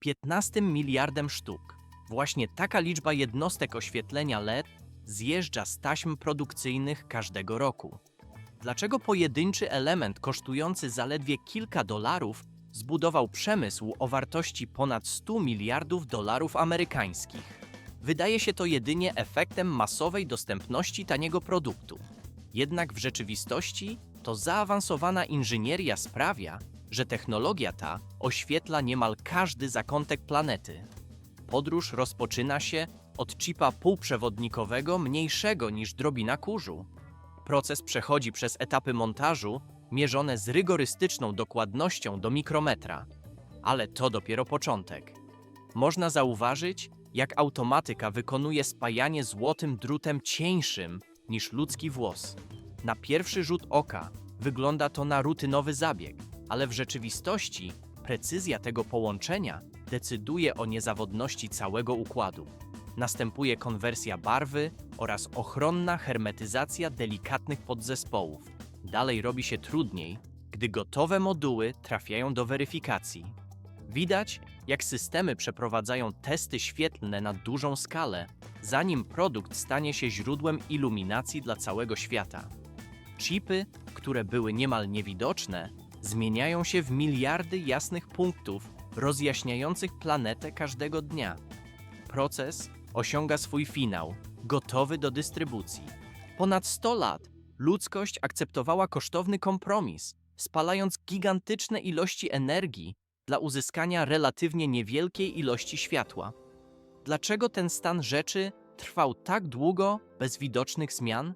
15 miliardem sztuk. Właśnie taka liczba jednostek oświetlenia LED zjeżdża z taśm produkcyjnych każdego roku. Dlaczego pojedynczy element kosztujący zaledwie kilka dolarów zbudował przemysł o wartości ponad 100 miliardów dolarów amerykańskich? Wydaje się to jedynie efektem masowej dostępności taniego produktu. Jednak w rzeczywistości to zaawansowana inżynieria sprawia, że technologia ta oświetla niemal każdy zakątek planety. Podróż rozpoczyna się od chipa półprzewodnikowego mniejszego niż drobina kurzu. Proces przechodzi przez etapy montażu mierzone z rygorystyczną dokładnością do mikrometra. Ale to dopiero początek. Można zauważyć, jak automatyka wykonuje spajanie złotym drutem cieńszym niż ludzki włos. Na pierwszy rzut oka wygląda to na rutynowy zabieg, ale w rzeczywistości precyzja tego połączenia decyduje o niezawodności całego układu. Następuje konwersja barwy oraz ochronna hermetyzacja delikatnych podzespołów. Dalej robi się trudniej, gdy gotowe moduły trafiają do weryfikacji. Widać, jak systemy przeprowadzają testy świetlne na dużą skalę, zanim produkt stanie się źródłem iluminacji dla całego świata. Chipy, które były niemal niewidoczne, zmieniają się w miliardy jasnych punktów rozjaśniających planetę każdego dnia. Proces osiąga swój finał, gotowy do dystrybucji. Ponad 100 lat ludzkość akceptowała kosztowny kompromis, spalając gigantyczne ilości energii dla uzyskania relatywnie niewielkiej ilości światła. Dlaczego ten stan rzeczy trwał tak długo bez widocznych zmian?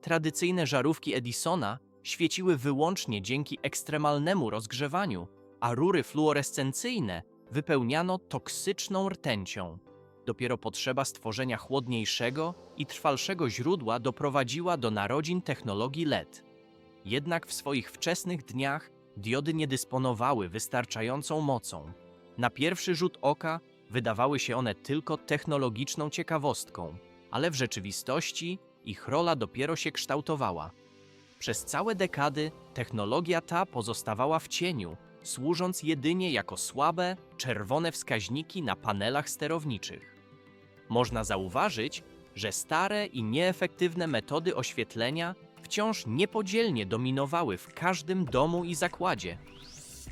Tradycyjne żarówki Edisona świeciły wyłącznie dzięki ekstremalnemu rozgrzewaniu, a rury fluorescencyjne wypełniano toksyczną rtęcią. Dopiero potrzeba stworzenia chłodniejszego i trwalszego źródła doprowadziła do narodzin technologii LED. Jednak w swoich wczesnych dniach diody nie dysponowały wystarczającą mocą. Na pierwszy rzut oka wydawały się one tylko technologiczną ciekawostką, ale w rzeczywistości ich rola dopiero się kształtowała. Przez całe dekady technologia ta pozostawała w cieniu, służąc jedynie jako słabe, czerwone wskaźniki na panelach sterowniczych. Można zauważyć, że stare i nieefektywne metody oświetlenia wciąż niepodzielnie dominowały w każdym domu i zakładzie.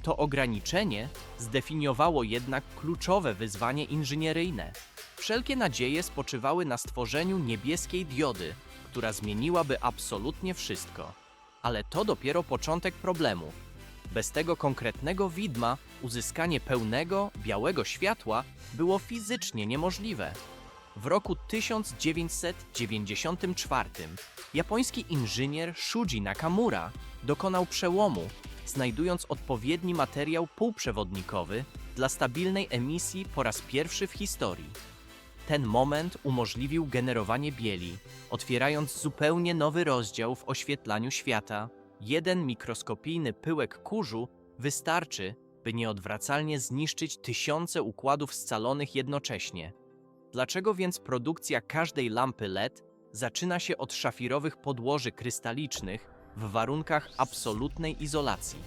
To ograniczenie zdefiniowało jednak kluczowe wyzwanie inżynieryjne. Wszelkie nadzieje spoczywały na stworzeniu niebieskiej diody, która zmieniłaby absolutnie wszystko. Ale to dopiero początek problemu. Bez tego konkretnego widma uzyskanie pełnego, białego światła było fizycznie niemożliwe. W roku 1994 japoński inżynier Shuji Nakamura dokonał przełomu, znajdując odpowiedni materiał półprzewodnikowy dla stabilnej emisji po raz pierwszy w historii. Ten moment umożliwił generowanie bieli, otwierając zupełnie nowy rozdział w oświetlaniu świata. Jeden mikroskopijny pyłek kurzu wystarczy, by nieodwracalnie zniszczyć tysiące układów scalonych jednocześnie. Dlaczego więc produkcja każdej lampy LED zaczyna się od szafirowych podłoży krystalicznych w warunkach absolutnej izolacji?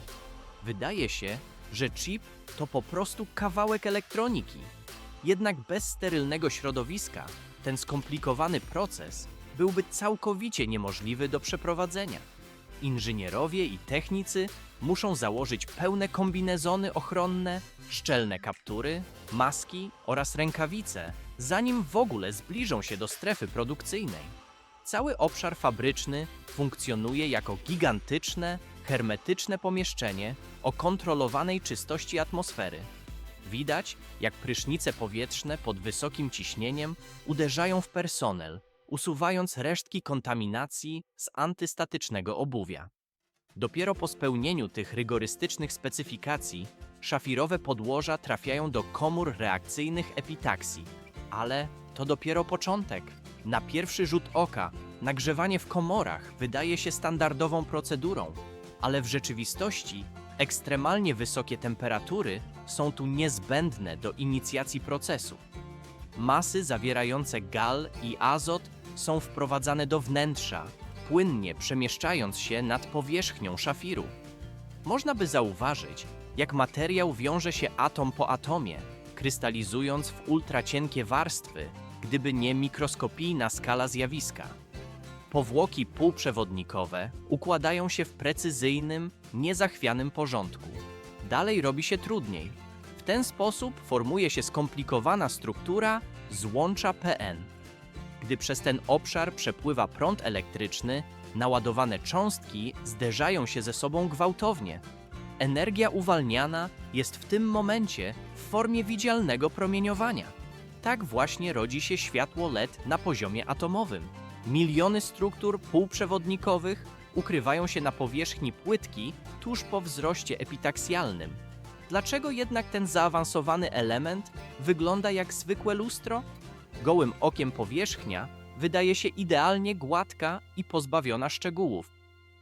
Wydaje się, że chip to po prostu kawałek elektroniki. Jednak bez sterylnego środowiska ten skomplikowany proces byłby całkowicie niemożliwy do przeprowadzenia. Inżynierowie i technicy muszą założyć pełne kombinezony ochronne, szczelne kaptury, maski oraz rękawice, zanim w ogóle zbliżą się do strefy produkcyjnej. Cały obszar fabryczny funkcjonuje jako gigantyczne, hermetyczne pomieszczenie o kontrolowanej czystości atmosfery. Widać, jak prysznice powietrzne pod wysokim ciśnieniem uderzają w personel, usuwając resztki kontaminacji z antystatycznego obuwia. Dopiero po spełnieniu tych rygorystycznych specyfikacji szafirowe podłoża trafiają do komór reakcyjnych epitaksji. Ale to dopiero początek. Na pierwszy rzut oka nagrzewanie w komorach wydaje się standardową procedurą, ale w rzeczywistości ekstremalnie wysokie temperatury są tu niezbędne do inicjacji procesu. Masy zawierające gal i azot są wprowadzane do wnętrza, płynnie przemieszczając się nad powierzchnią szafiru. Można by zauważyć, jak materiał wiąże się atom po atomie, krystalizując w ultracienkie warstwy, gdyby nie mikroskopijna skala zjawiska. Powłoki półprzewodnikowe układają się w precyzyjnym, niezachwianym porządku. Dalej robi się trudniej. W ten sposób formuje się skomplikowana struktura złącza PN. Gdy przez ten obszar przepływa prąd elektryczny, naładowane cząstki zderzają się ze sobą gwałtownie. Energia uwalniana jest w tym momencie w formie widzialnego promieniowania. Tak właśnie rodzi się światło LED na poziomie atomowym. Miliony struktur półprzewodnikowych ukrywają się na powierzchni płytki tuż po wzroście epitaksjalnym. Dlaczego jednak ten zaawansowany element wygląda jak zwykłe lustro? Gołym okiem powierzchnia wydaje się idealnie gładka i pozbawiona szczegółów.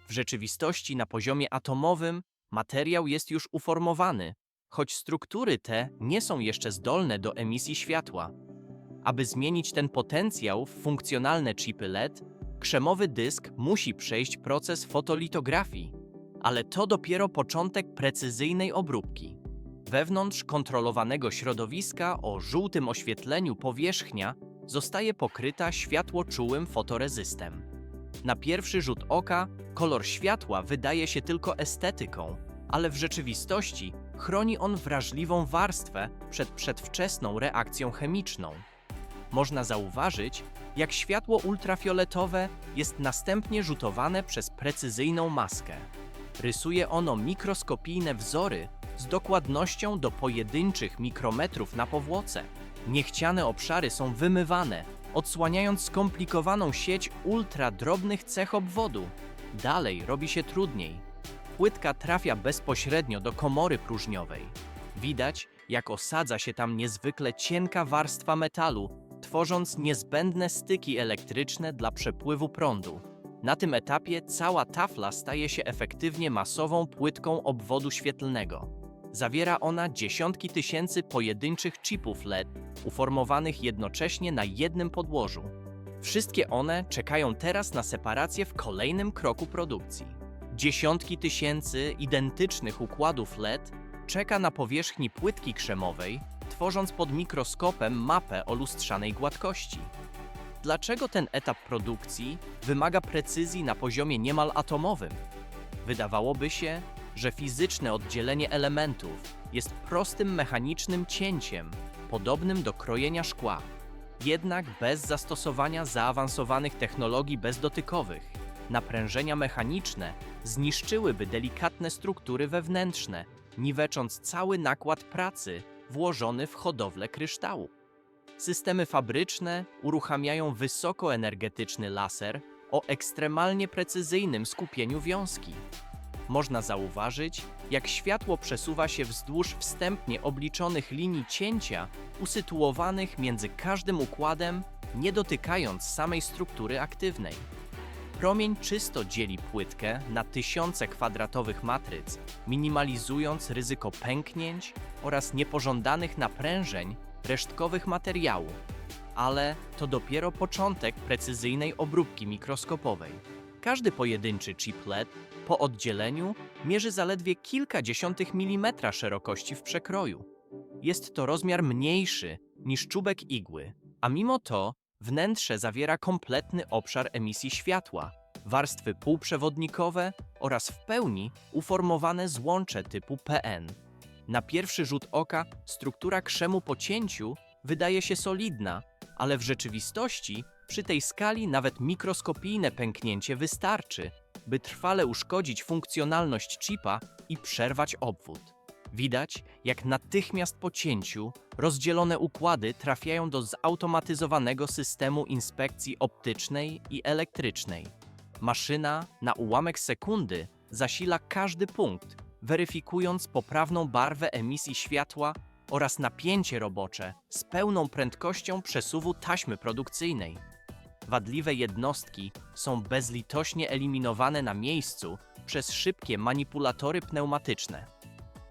W rzeczywistości na poziomie atomowym materiał jest już uformowany, choć struktury te nie są jeszcze zdolne do emisji światła. Aby zmienić ten potencjał w funkcjonalne chipy LED, krzemowy dysk musi przejść proces fotolitografii. Ale to dopiero początek precyzyjnej obróbki. Wewnątrz kontrolowanego środowiska o żółtym oświetleniu powierzchnia zostaje pokryta światłoczułym fotorezystem. Na pierwszy rzut oka kolor światła wydaje się tylko estetyką, ale w rzeczywistości chroni on wrażliwą warstwę przed przedwczesną reakcją chemiczną. Można zauważyć, jak światło ultrafioletowe jest następnie rzutowane przez precyzyjną maskę. Rysuje ono mikroskopijne wzory z dokładnością do pojedynczych mikrometrów na powłoce. Niechciane obszary są wymywane, odsłaniając skomplikowaną sieć ultradrobnych cech obwodu. Dalej robi się trudniej. Płytka trafia bezpośrednio do komory próżniowej. Widać, jak osadza się tam niezwykle cienka warstwa metalu, tworząc niezbędne styki elektryczne dla przepływu prądu. Na tym etapie cała tafla staje się efektywnie masową płytką obwodu świetlnego. Zawiera ona dziesiątki tysięcy pojedynczych chipów LED, uformowanych jednocześnie na jednym podłożu. Wszystkie one czekają teraz na separację w kolejnym kroku produkcji. Dziesiątki tysięcy identycznych układów LED czeka na powierzchni płytki krzemowej, tworząc pod mikroskopem mapę o lustrzanej gładkości. Dlaczego ten etap produkcji wymaga precyzji na poziomie niemal atomowym? Wydawałoby się, że fizyczne oddzielenie elementów jest prostym mechanicznym cięciem, podobnym do krojenia szkła. Jednak bez zastosowania zaawansowanych technologii bezdotykowych, naprężenia mechaniczne zniszczyłyby delikatne struktury wewnętrzne, niwecząc cały nakład pracy włożony w hodowlę kryształu. Systemy fabryczne uruchamiają wysokoenergetyczny laser o ekstremalnie precyzyjnym skupieniu wiązki. Można zauważyć, jak światło przesuwa się wzdłuż wstępnie obliczonych linii cięcia, usytuowanych między każdym układem, nie dotykając samej struktury aktywnej. Promień czysto dzieli płytkę na tysiące kwadratowych matryc, minimalizując ryzyko pęknięć oraz niepożądanych naprężeń resztkowych materiału. Ale to dopiero początek precyzyjnej obróbki mikroskopowej. Każdy pojedynczy chip LED po oddzieleniu mierzy zaledwie kilka dziesiątych milimetra szerokości w przekroju. Jest to rozmiar mniejszy niż czubek igły, a mimo to wnętrze zawiera kompletny obszar emisji światła, warstwy półprzewodnikowe oraz w pełni uformowane złącze typu PN. Na pierwszy rzut oka struktura krzemu po cięciu wydaje się solidna, ale w rzeczywistości przy tej skali nawet mikroskopijne pęknięcie wystarczy, by trwale uszkodzić funkcjonalność chipa i przerwać obwód. Widać, jak natychmiast po cięciu rozdzielone układy trafiają do zautomatyzowanego systemu inspekcji optycznej i elektrycznej. Maszyna na ułamek sekundy zasila każdy punkt, weryfikując poprawną barwę emisji światła oraz napięcie robocze z pełną prędkością przesuwu taśmy produkcyjnej. Wadliwe jednostki są bezlitośnie eliminowane na miejscu przez szybkie manipulatory pneumatyczne.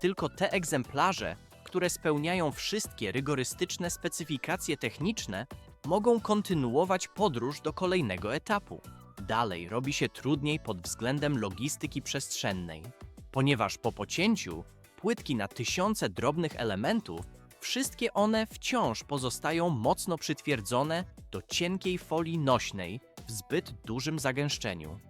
Tylko te egzemplarze, które spełniają wszystkie rygorystyczne specyfikacje techniczne, mogą kontynuować podróż do kolejnego etapu. Dalej robi się trudniej pod względem logistyki przestrzennej, ponieważ po pocięciu płytki na tysiące drobnych elementów Wszystkie one wciąż pozostają mocno przytwierdzone do cienkiej folii nośnej w zbyt dużym zagęszczeniu.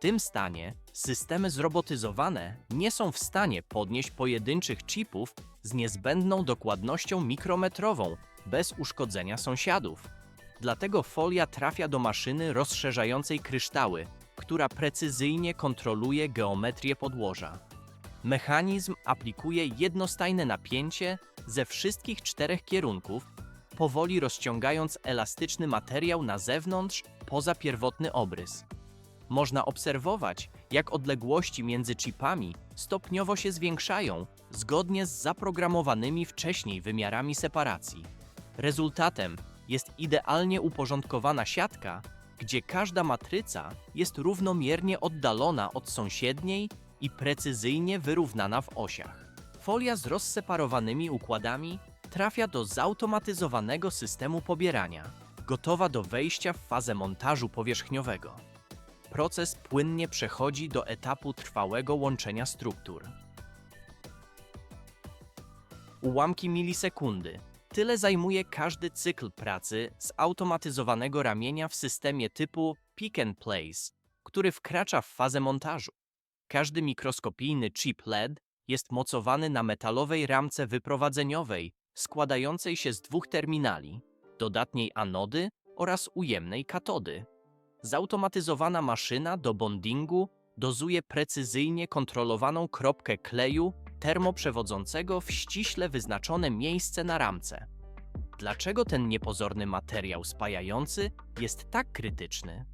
Tym stanie systemy zrobotyzowane nie są w stanie podnieść pojedynczych chipów z niezbędną dokładnością mikrometrową bez uszkodzenia sąsiadów. Dlatego folia trafia do maszyny rozszerzającej kryształy, która precyzyjnie kontroluje geometrię podłoża. Mechanizm aplikuje jednostajne napięcie ze wszystkich czterech kierunków, powoli rozciągając elastyczny materiał na zewnątrz poza pierwotny obrys. Można obserwować, jak odległości między chipami stopniowo się zwiększają zgodnie z zaprogramowanymi wcześniej wymiarami separacji. Rezultatem jest idealnie uporządkowana siatka, gdzie każda matryca jest równomiernie oddalona od sąsiedniej i precyzyjnie wyrównana w osiach. Folia z rozseparowanymi układami trafia do zautomatyzowanego systemu pobierania, gotowa do wejścia w fazę montażu powierzchniowego. Proces płynnie przechodzi do etapu trwałego łączenia struktur. Ułamki milisekundy. Tyle zajmuje każdy cykl pracy zautomatyzowanego ramienia w systemie typu Pick and Place, który wkracza w fazę montażu. Każdy mikroskopijny chip LED jest mocowany na metalowej ramce wyprowadzeniowej składającej się z dwóch terminali, dodatniej anody oraz ujemnej katody. Zautomatyzowana maszyna do bondingu dozuje precyzyjnie kontrolowaną kropkę kleju termoprzewodzącego w ściśle wyznaczone miejsce na ramce. Dlaczego ten niepozorny materiał spajający jest tak krytyczny?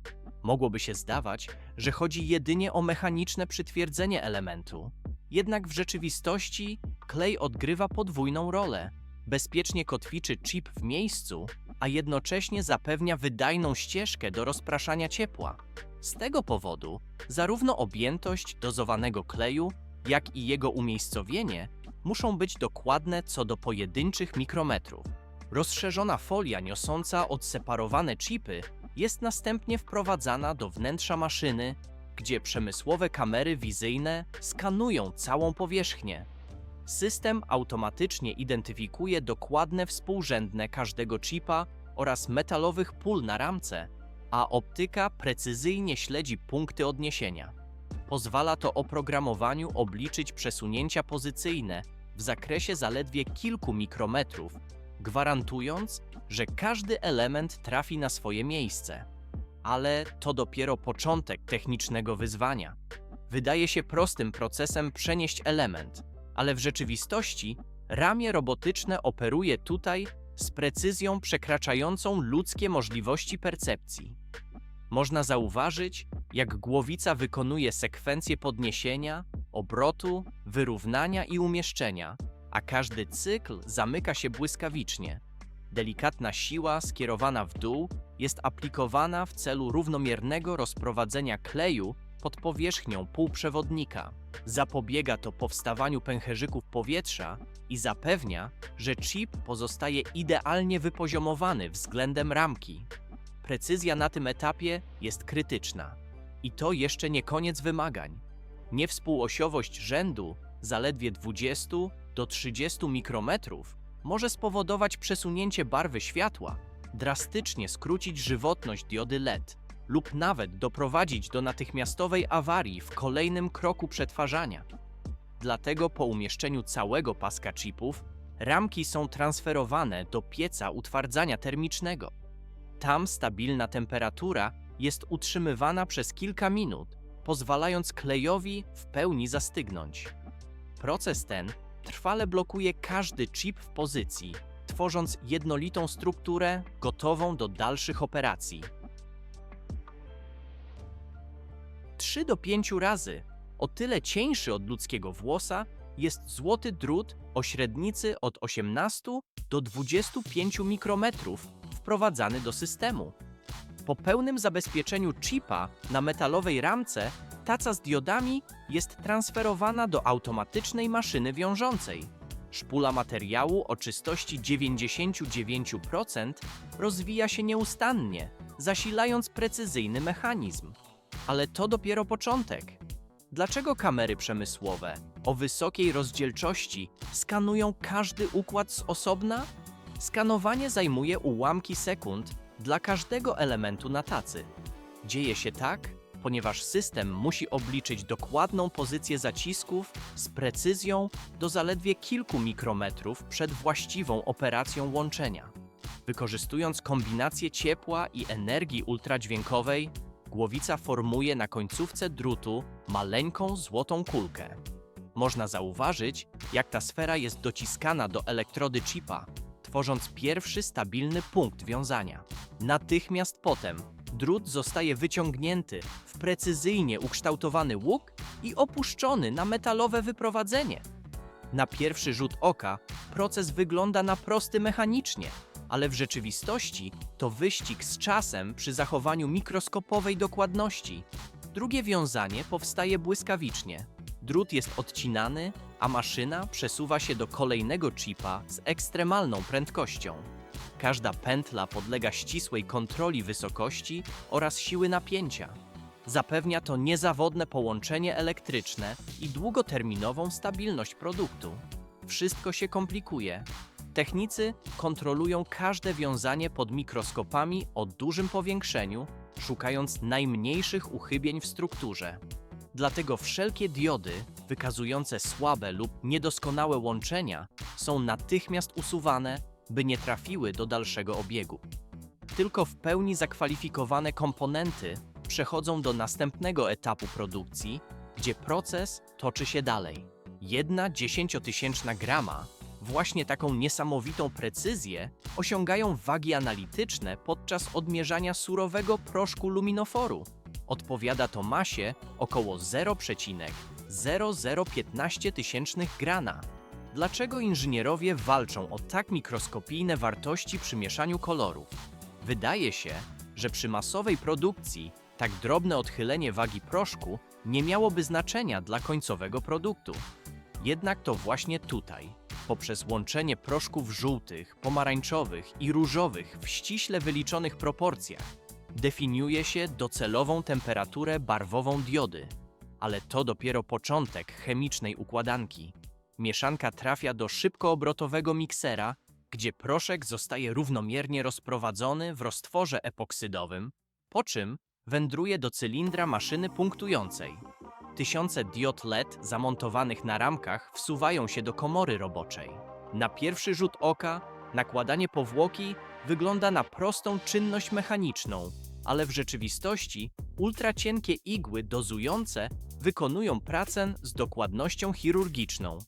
Mogłoby się zdawać, że chodzi jedynie o mechaniczne przytwierdzenie elementu. Jednak w rzeczywistości klej odgrywa podwójną rolę. Bezpiecznie kotwiczy chip w miejscu, a jednocześnie zapewnia wydajną ścieżkę do rozpraszania ciepła. Z tego powodu zarówno objętość dozowanego kleju, jak i jego umiejscowienie muszą być dokładne co do pojedynczych mikrometrów. Rozszerzona folia niosąca odseparowane chipy jest następnie wprowadzana do wnętrza maszyny, gdzie przemysłowe kamery wizyjne skanują całą powierzchnię. System automatycznie identyfikuje dokładne współrzędne każdego chipa oraz metalowych pól na ramce, a optyka precyzyjnie śledzi punkty odniesienia. Pozwala to oprogramowaniu obliczyć przesunięcia pozycyjne w zakresie zaledwie kilku mikrometrów, gwarantując, że każdy element trafi na swoje miejsce. Ale to dopiero początek technicznego wyzwania. Wydaje się prostym procesem przenieść element, ale w rzeczywistości ramię robotyczne operuje tutaj z precyzją przekraczającą ludzkie możliwości percepcji. Można zauważyć, jak głowica wykonuje sekwencję podniesienia, obrotu, wyrównania i umieszczenia, a każdy cykl zamyka się błyskawicznie. Delikatna siła skierowana w dół jest aplikowana w celu równomiernego rozprowadzenia kleju pod powierzchnią półprzewodnika. Zapobiega to powstawaniu pęcherzyków powietrza i zapewnia, że chip pozostaje idealnie wypoziomowany względem ramki. Precyzja na tym etapie jest krytyczna. I to jeszcze nie koniec wymagań. Niewspółosiowość rzędu zaledwie 20 do 30 mikrometrów może spowodować przesunięcie barwy światła, drastycznie skrócić żywotność diody LED lub nawet doprowadzić do natychmiastowej awarii w kolejnym kroku przetwarzania. Dlatego po umieszczeniu całego paska chipów, ramki są transferowane do pieca utwardzania termicznego. Tam stabilna temperatura jest utrzymywana przez kilka minut, pozwalając klejowi w pełni zastygnąć. Proces ten trwale blokuje każdy chip w pozycji, tworząc jednolitą strukturę gotową do dalszych operacji. 3 do 5 razy o tyle cieńszy od ludzkiego włosa jest złoty drut o średnicy od 18 do 25 mikrometrów wprowadzany do systemu. Po pełnym zabezpieczeniu chipa na metalowej ramce, taca z diodami jest transferowana do automatycznej maszyny wiążącej. Szpula materiału o czystości 99% rozwija się nieustannie, zasilając precyzyjny mechanizm. Ale to dopiero początek. Dlaczego kamery przemysłowe o wysokiej rozdzielczości skanują każdy układ z osobna? Skanowanie zajmuje ułamki sekund dla każdego elementu na tacy. Dzieje się tak, ponieważ system musi obliczyć dokładną pozycję zacisków z precyzją do zaledwie kilku mikrometrów przed właściwą operacją łączenia. Wykorzystując kombinację ciepła i energii ultradźwiękowej, głowica formuje na końcówce drutu maleńką złotą kulkę. Można zauważyć, jak ta sfera jest dociskana do elektrody chipa, tworząc pierwszy stabilny punkt wiązania. Natychmiast potem drut zostaje wyciągnięty w precyzyjnie ukształtowany łuk i opuszczony na metalowe wyprowadzenie. Na pierwszy rzut oka proces wygląda na prosty mechanicznie, ale w rzeczywistości to wyścig z czasem przy zachowaniu mikroskopowej dokładności. Drugie wiązanie powstaje błyskawicznie. Drut jest odcinany, a maszyna przesuwa się do kolejnego chipa z ekstremalną prędkością. Każda pętla podlega ścisłej kontroli wysokości oraz siły napięcia. Zapewnia to niezawodne połączenie elektryczne i długoterminową stabilność produktu. Wszystko się komplikuje. Technicy kontrolują każde wiązanie pod mikroskopami o dużym powiększeniu, szukając najmniejszych uchybień w strukturze. Dlatego wszelkie diody wykazujące słabe lub niedoskonałe łączenia są natychmiast usuwane, by nie trafiły do dalszego obiegu. Tylko w pełni zakwalifikowane komponenty przechodzą do następnego etapu produkcji, gdzie proces toczy się dalej. Jedna dziesięciotysięczna grama właśnie taką niesamowitą precyzję osiągają wagi analityczne podczas odmierzania surowego proszku luminoforu. Odpowiada to masie około 0,0015 tysięcznych grana. Dlaczego inżynierowie walczą o tak mikroskopijne wartości przy mieszaniu kolorów? Wydaje się, że przy masowej produkcji tak drobne odchylenie wagi proszku nie miałoby znaczenia dla końcowego produktu. Jednak to właśnie tutaj, poprzez łączenie proszków żółtych, pomarańczowych i różowych w ściśle wyliczonych proporcjach, definiuje się docelową temperaturę barwową diody. Ale to dopiero początek chemicznej układanki. Mieszanka trafia do szybkoobrotowego miksera, gdzie proszek zostaje równomiernie rozprowadzony w roztworze epoksydowym, po czym wędruje do cylindra maszyny punktującej. Tysiące diod LED zamontowanych na ramkach wsuwają się do komory roboczej. Na pierwszy rzut oka nakładanie powłoki wygląda na prostą czynność mechaniczną, ale w rzeczywistości ultracienkie igły dozujące wykonują pracę z dokładnością chirurgiczną.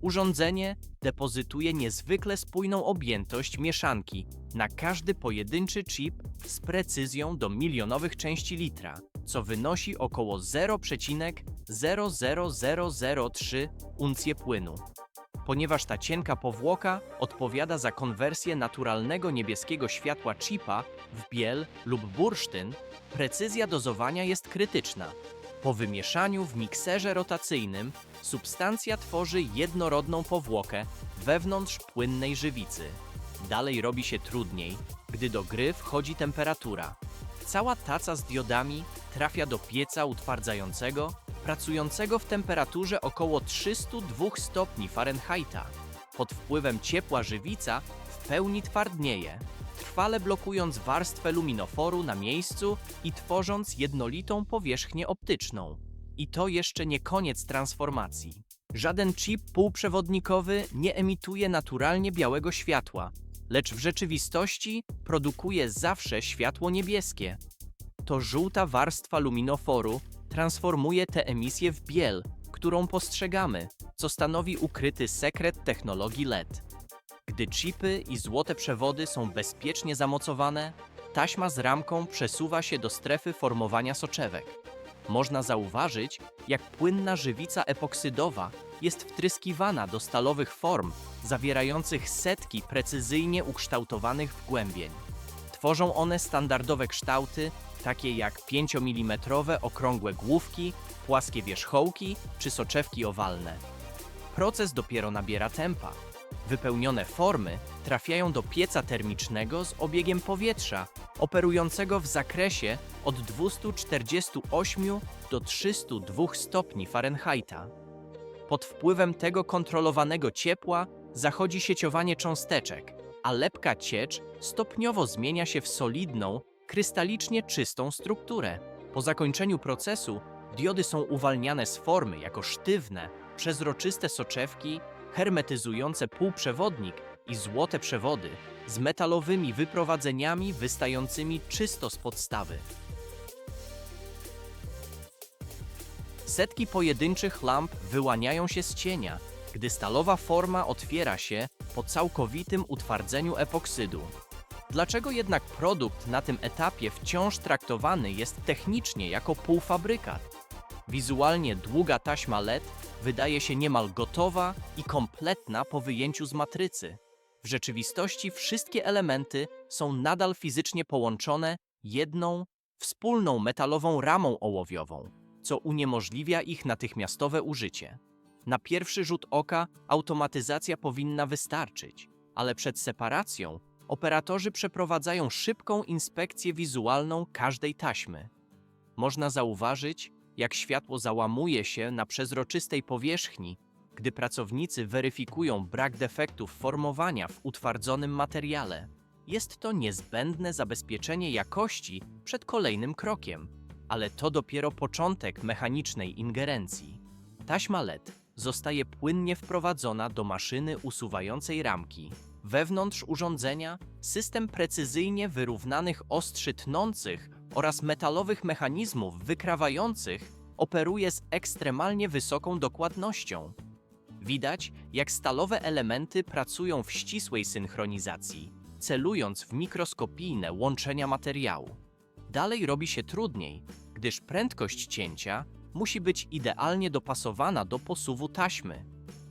Urządzenie depozytuje niezwykle spójną objętość mieszanki na każdy pojedynczy chip z precyzją do milionowych części litra, co wynosi około 0,00003 uncje płynu. Ponieważ ta cienka powłoka odpowiada za konwersję naturalnego niebieskiego światła chipa w biel lub bursztyn, precyzja dozowania jest krytyczna. Po wymieszaniu w mikserze rotacyjnym substancja tworzy jednorodną powłokę wewnątrz płynnej żywicy. Dalej robi się trudniej, gdy do gry wchodzi temperatura. Cała taca z diodami trafia do pieca utwardzającego, pracującego w temperaturze około 302 stopni Fahrenheita. Pod wpływem ciepła żywica w pełni twardnieje, trwale blokując warstwę luminoforu na miejscu i tworząc jednolitą powierzchnię optyczną. I to jeszcze nie koniec transformacji. Żaden chip półprzewodnikowy nie emituje naturalnie białego światła, lecz w rzeczywistości produkuje zawsze światło niebieskie. To żółta warstwa luminoforu transformuje te emisje w biel, którą postrzegamy, co stanowi ukryty sekret technologii LED. Gdy chipy i złote przewody są bezpiecznie zamocowane, taśma z ramką przesuwa się do strefy formowania soczewek. Można zauważyć, jak płynna żywica epoksydowa jest wtryskiwana do stalowych form, zawierających setki precyzyjnie ukształtowanych wgłębień. Tworzą one standardowe kształty, takie jak 5 mm okrągłe główki, płaskie wierzchołki czy soczewki owalne. Proces dopiero nabiera tempa. Wypełnione formy trafiają do pieca termicznego z obiegiem powietrza operującego w zakresie od 248 do 302 stopni Fahrenheita. Pod wpływem tego kontrolowanego ciepła zachodzi sieciowanie cząsteczek, a lepka ciecz stopniowo zmienia się w solidną, krystalicznie czystą strukturę. Po zakończeniu procesu diody są uwalniane z formy jako sztywne, przezroczyste soczewki, hermetyzujące półprzewodnik i złote przewody z metalowymi wyprowadzeniami wystającymi czysto z podstawy. Setki pojedynczych lamp wyłaniają się z cienia, gdy stalowa forma otwiera się po całkowitym utwardzeniu epoksydu. Dlaczego jednak produkt na tym etapie wciąż traktowany jest technicznie jako półfabrykat? Wizualnie długa taśma LED wydaje się niemal gotowa i kompletna po wyjęciu z matrycy. W rzeczywistości wszystkie elementy są nadal fizycznie połączone jedną, wspólną metalową ramą ołowiową, co uniemożliwia ich natychmiastowe użycie. Na pierwszy rzut oka automatyzacja powinna wystarczyć, ale przed separacją operatorzy przeprowadzają szybką inspekcję wizualną każdej taśmy. Można zauważyć, jak światło załamuje się na przezroczystej powierzchni, gdy pracownicy weryfikują brak defektów formowania w utwardzonym materiale. Jest to niezbędne zabezpieczenie jakości przed kolejnym krokiem, ale to dopiero początek mechanicznej ingerencji. Taśma LED zostaje płynnie wprowadzona do maszyny usuwającej ramki. Wewnątrz urządzenia system precyzyjnie wyrównanych ostrzy tnących oraz metalowych mechanizmów wykrawających operuje z ekstremalnie wysoką dokładnością. Widać, jak stalowe elementy pracują w ścisłej synchronizacji, celując w mikroskopijne łączenia materiału. Dalej robi się trudniej, gdyż prędkość cięcia musi być idealnie dopasowana do posuwu taśmy.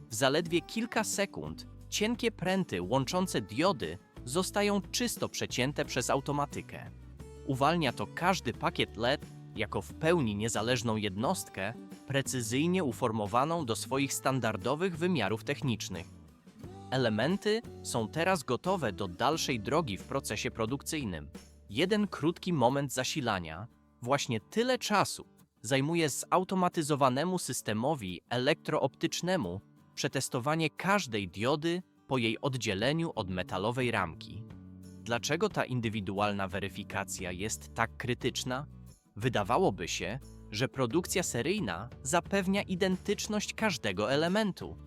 W zaledwie kilka sekund cienkie pręty łączące diody zostają czysto przecięte przez automatykę. Uwalnia to każdy pakiet LED jako w pełni niezależną jednostkę, precyzyjnie uformowaną do swoich standardowych wymiarów technicznych. Elementy są teraz gotowe do dalszej drogi w procesie produkcyjnym. Jeden krótki moment zasilania, właśnie tyle czasu, zajmuje zautomatyzowanemu systemowi elektrooptycznemu przetestowanie każdej diody po jej oddzieleniu od metalowej ramki. Dlaczego ta indywidualna weryfikacja jest tak krytyczna? Wydawałoby się, że produkcja seryjna zapewnia identyczność każdego elementu.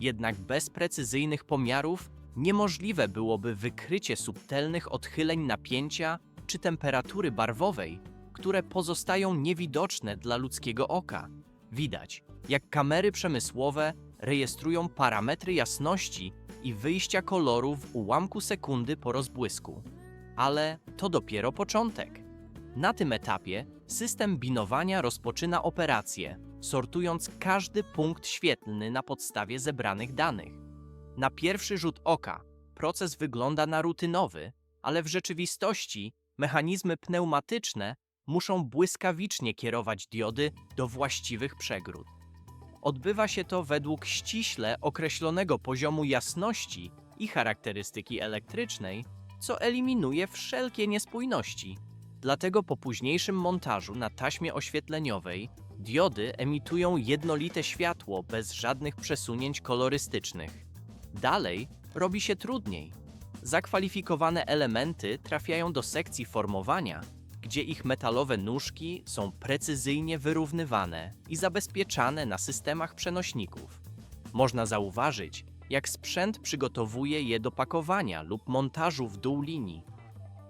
Jednak bez precyzyjnych pomiarów niemożliwe byłoby wykrycie subtelnych odchyleń napięcia czy temperatury barwowej, które pozostają niewidoczne dla ludzkiego oka. Widać, jak kamery przemysłowe rejestrują parametry jasności i wyjścia koloru w ułamku sekundy po rozbłysku. Ale to dopiero początek. Na tym etapie system binowania rozpoczyna operację, sortując każdy punkt świetlny na podstawie zebranych danych. Na pierwszy rzut oka proces wygląda na rutynowy, ale w rzeczywistości mechanizmy pneumatyczne muszą błyskawicznie kierować diody do właściwych przegród. Odbywa się to według ściśle określonego poziomu jasności i charakterystyki elektrycznej, co eliminuje wszelkie niespójności. Dlatego po późniejszym montażu na taśmie oświetleniowej diody emitują jednolite światło bez żadnych przesunięć kolorystycznych. Dalej robi się trudniej. Zakwalifikowane elementy trafiają do sekcji formowania, gdzie ich metalowe nóżki są precyzyjnie wyrównywane i zabezpieczane na systemach przenośników. Można zauważyć, jak sprzęt przygotowuje je do pakowania lub montażu w dół linii.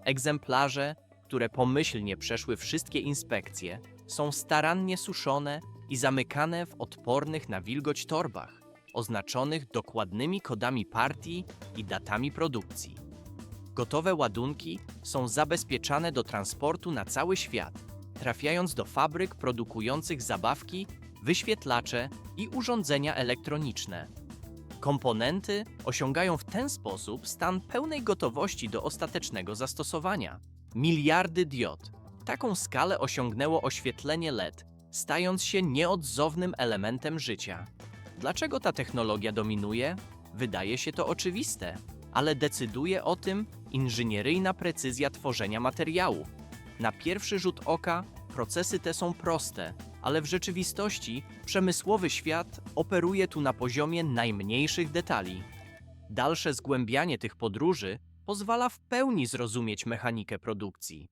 Egzemplarze, które pomyślnie przeszły wszystkie inspekcje, są starannie suszone i zamykane w odpornych na wilgoć torbach, oznaczonych dokładnymi kodami partii i datami produkcji. Gotowe ładunki są zabezpieczane do transportu na cały świat, trafiając do fabryk produkujących zabawki, wyświetlacze i urządzenia elektroniczne. Komponenty osiągają w ten sposób stan pełnej gotowości do ostatecznego zastosowania. Miliardy diod. Taką skalę osiągnęło oświetlenie LED, stając się nieodzownym elementem życia. Dlaczego ta technologia dominuje? Wydaje się to oczywiste. ale decyduje o tym inżynieryjna precyzja tworzenia materiałów. Na pierwszy rzut oka procesy te są proste, ale w rzeczywistości przemysłowy świat operuje tu na poziomie najmniejszych detali. Dalsze zgłębianie tych podróży pozwala w pełni zrozumieć mechanikę produkcji.